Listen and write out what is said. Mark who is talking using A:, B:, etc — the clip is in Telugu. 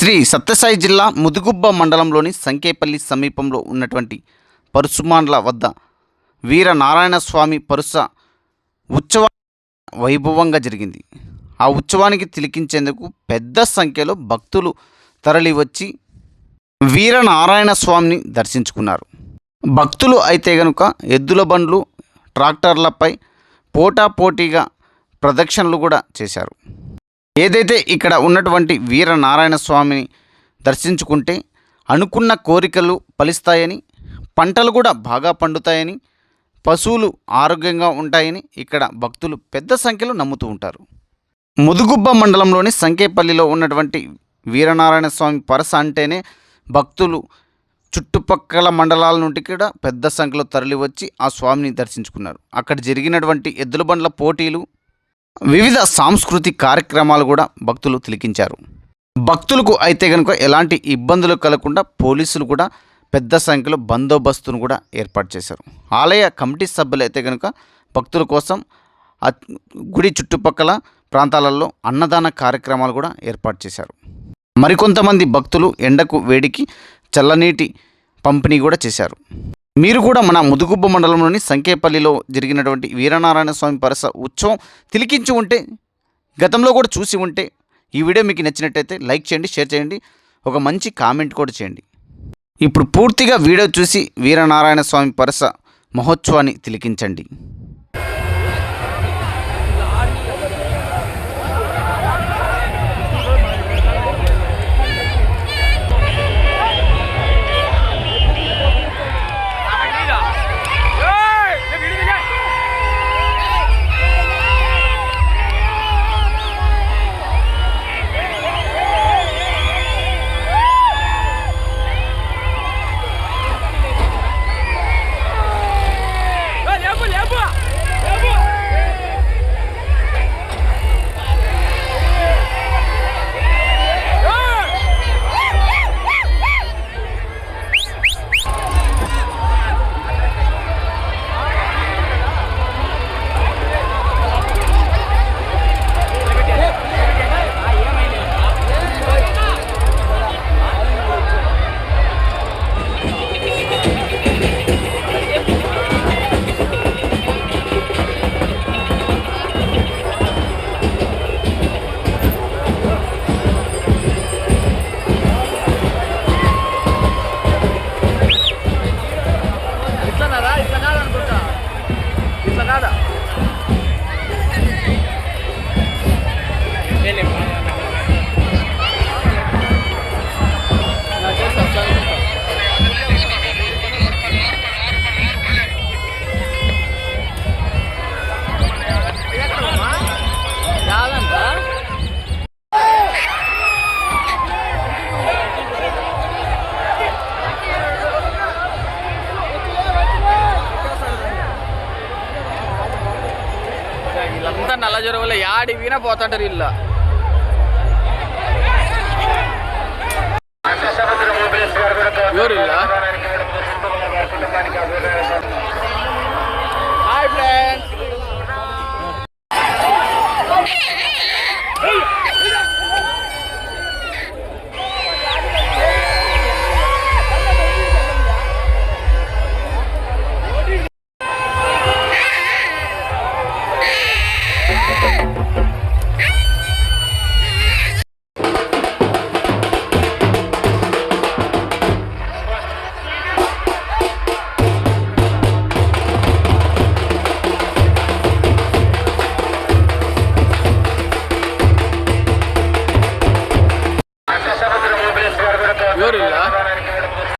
A: శ్రీ సత్యసాయి జిల్లా ముదుగుబ్బ మండలంలోని సంకేపల్లి సమీపంలో ఉన్నటువంటి పరుసుమాండ్ల వద్ద వీర నారాయణ స్వామి పరుస ఉత్సవ వైభవంగా జరిగింది. ఆ ఉత్సవానికి తిలికించేందుకు పెద్ద సంఖ్యలో భక్తులు తరలివచ్చి వీర నారాయణ స్వామిని దర్శించుకున్నారు. భక్తులు అయితే గనుక ఎద్దుల బండ్లు ట్రాక్టర్లపై పోటాపోటీగా ప్రదక్షిణలు కూడా చేశారు. ఏదైతే ఇక్కడ ఉన్నటువంటి వీరనారాయణ స్వామిని దర్శించుకుంటే అనుకున్న కోరికలు ఫలిస్తాయని పంటలు కూడా బాగా పండుతాయని పశువులు ఆరోగ్యంగా ఉంటాయని ఇక్కడ భక్తులు పెద్ద సంఖ్యలో నమ్ముతూ ఉంటారు. ముదుగుబ్బ మండలంలోని సంకేపల్లిలో ఉన్నటువంటి వీరనారాయణ స్వామి పరస అంటేనే భక్తులు చుట్టుపక్కల మండలాల నుండి కూడా పెద్ద సంఖ్యలో తరలివచ్చి ఆ స్వామిని దర్శించుకున్నారు. అక్కడ జరిగినటువంటి ఎద్దుల బండ్ల పోటీలు వివిధ సాంస్కృతిక కార్యక్రమాలు కూడా భక్తులు తిలికించారు. భక్తులకు అయితే కనుక ఎలాంటి ఇబ్బందులు కలగకుండా పోలీసులు కూడా పెద్ద సంఖ్యలో బందోబస్తును కూడా ఏర్పాటు చేశారు. ఆలయ కమిటీ సభ్యులు అయితే కనుక భక్తుల కోసం గుడి చుట్టుపక్కల ప్రాంతాలలో అన్నదాన కార్యక్రమాలు కూడా ఏర్పాటు చేశారు. మరికొంతమంది భక్తులు ఎండకు వేడికి చల్లనీటి పంపిణీ కూడా చేశారు. మీరు కూడా మన ముదుగుబ్బ మండలంలోని సంకేపల్లిలో జరిగినటువంటి వీరనారాయణ స్వామి పరస ఉత్సవం తిలికించి ఉంటే గతంలో కూడా చూసి ఉంటే ఈ వీడియో మీకు నచ్చినట్టయితే లైక్ చేయండి షేర్ చేయండి ఒక మంచి కామెంట్ కూడా చేయండి. ఇప్పుడు పూర్తిగా వీడియో చూసి వీరనారాయణ స్వామి పరస మహోత్సవాన్ని తిలికించండి.
B: నల్ల జ్వరం వల్ల యాడి వీణ పోతుంటారు ఇల్లు Yeah!